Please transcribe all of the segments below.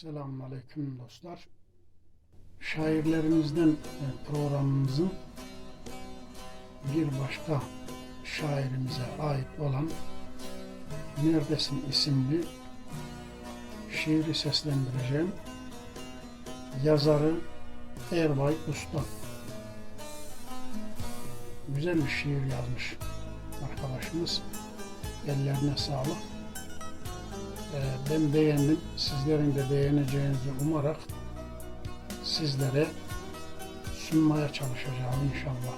Selamun Aleyküm dostlar. Şairlerimizden e, programımızın bir başka şairimize ait olan Neredesin isimli şiiri seslendireceğim. Yazarı Erbay Usta. Güzel bir şiir yazmış arkadaşımız. Ellerine sağlık. Ee, ben beğendim. Sizlerin de beğeneceğinizi umarak sizlere sunmaya çalışacağım inşallah.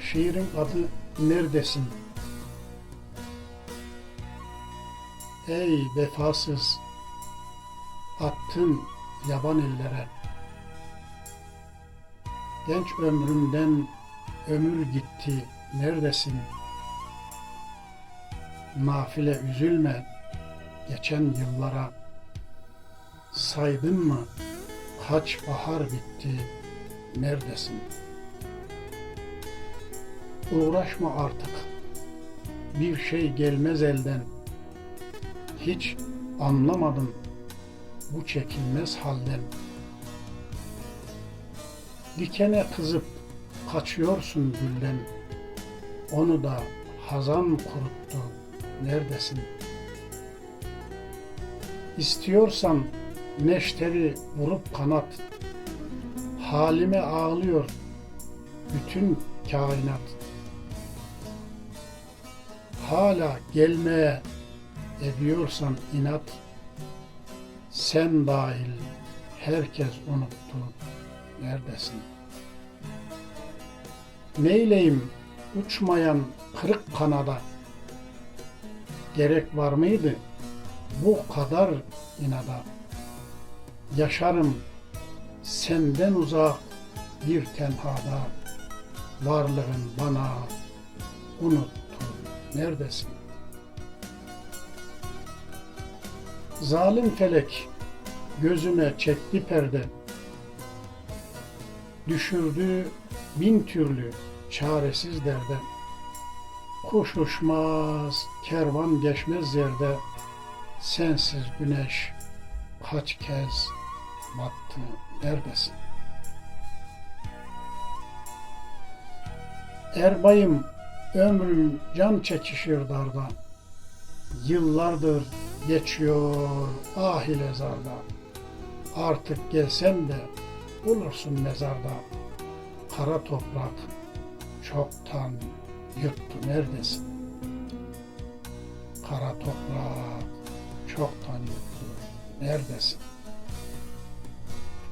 Şiirin adı Neredesin? Ey vefasız attın yaban ellere Genç ömrümden ömür gitti neredesin? Nafile üzülme. Geçen yıllara Saydın mı? Kaç bahar bitti. Neredesin? Uğraşma artık. Bir şey gelmez elden. Hiç anlamadım bu çekilmez halden. Dikene kızıp kaçıyorsun gülden. Onu da hazan kuruttu neredesin? İstiyorsan neşteri vurup kanat Halime ağlıyor bütün kainat Hala gelmeye ediyorsan inat Sen dahil herkes unuttu neredesin? Neyleyim uçmayan kırık kanada Gerek var mıydı bu kadar inada? Yaşarım senden uzak bir tenhada Varlığın bana unuttu neredesin? Zalim felek gözüme çekti perde Düşürdü bin türlü çaresiz derde Kuş uçmaz, kervan geçmez yerde. Sensiz güneş kaç kez battı neredesin? Erbayım ömrüm can çekişir darda Yıllardır geçiyor ah ile zarda Artık gelsen de bulursun mezarda Kara toprak çoktan yuttu neredesin? Kara toprak çoktan yuttu neredesin?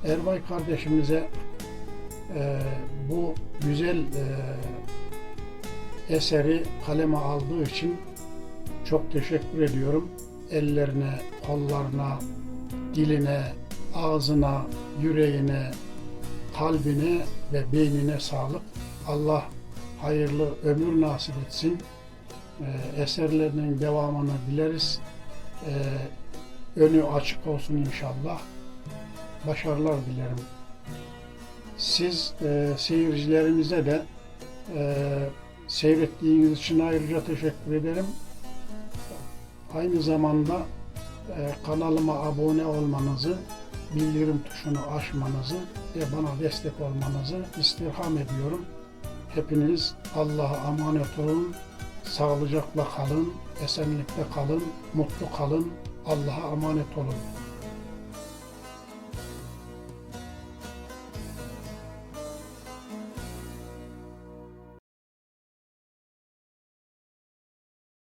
Erbay kardeşimize e, bu güzel e, eseri kaleme aldığı için çok teşekkür ediyorum. Ellerine, kollarına, diline, ağzına, yüreğine, kalbine ve beynine sağlık. Allah hayırlı ömür nasip etsin. Ee, eserlerinin devamını dileriz. Ee, önü açık olsun inşallah. Başarılar dilerim. Siz e, seyircilerimize de e, seyrettiğiniz için ayrıca teşekkür ederim. Aynı zamanda e, kanalıma abone olmanızı, bildirim tuşunu açmanızı ve bana destek olmanızı istirham ediyorum. Hepiniz Allah'a emanet olun, sağlıcakla kalın, esenlikte kalın, mutlu kalın, Allah'a emanet olun.